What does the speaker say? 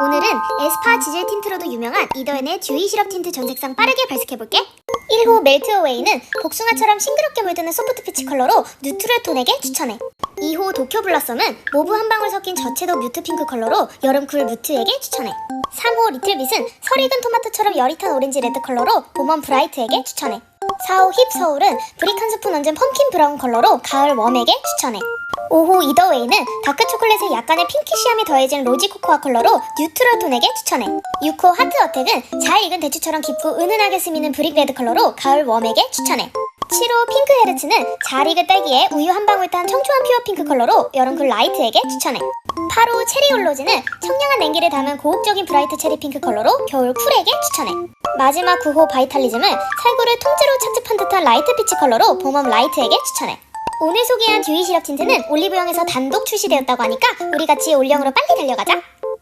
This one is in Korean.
오늘은 에스파 지젤 틴트로도 유명한 이더엔의 듀이 시럽 틴트 전색상 빠르게 발색해볼게. 1호 멜트 어웨이는 복숭아처럼 싱그럽게 물드는 소프트 피치 컬러로 뉴트럴 톤에게 추천해. 2호 도쿄 블러썸은 모브 한 방울 섞인 저채도 뮤트 핑크 컬러로 여름 쿨 뮤트에게 추천해. 3호 리틀빗은 설익은 토마토처럼 여릿한 오렌지 레드 컬러로 봄원 브라이트에게 추천해. 4호 힙 서울은 브릭 한 스푼 얹은 펌킨 브라운 컬러로 가을 웜에게 추천해 5호 이더웨이는 다크 초콜릿에 약간의 핑키시함이 더해진 로지 코코아 컬러로 뉴트럴 톤에게 추천해. 6호 하트 어택은 잘 익은 대추처럼 깊고 은은하게 스미는 브릭 레드 컬러로 가을 웜에게 추천해. 7호 핑크 헤르츠는 잘 익은 딸기에 우유 한 방울 탄 청초한 퓨어 핑크 컬러로 여름쿨 라이트에게 추천해. 8호 체리 올로즈는 청량한 냉기를 담은 고혹적인 브라이트 체리 핑크 컬러로 겨울 쿨에게 추천해. 마지막 9호 바이탈리즘은 살구를 통째로 착즙한 듯한 라이트 피치 컬러로 봄웜 라이트에게 추천해 오늘 소개한 듀이 시럽 틴트는 올리브영에서 단독 출시되었다고 하니까 우리 같이 올영으로 빨리 달려가자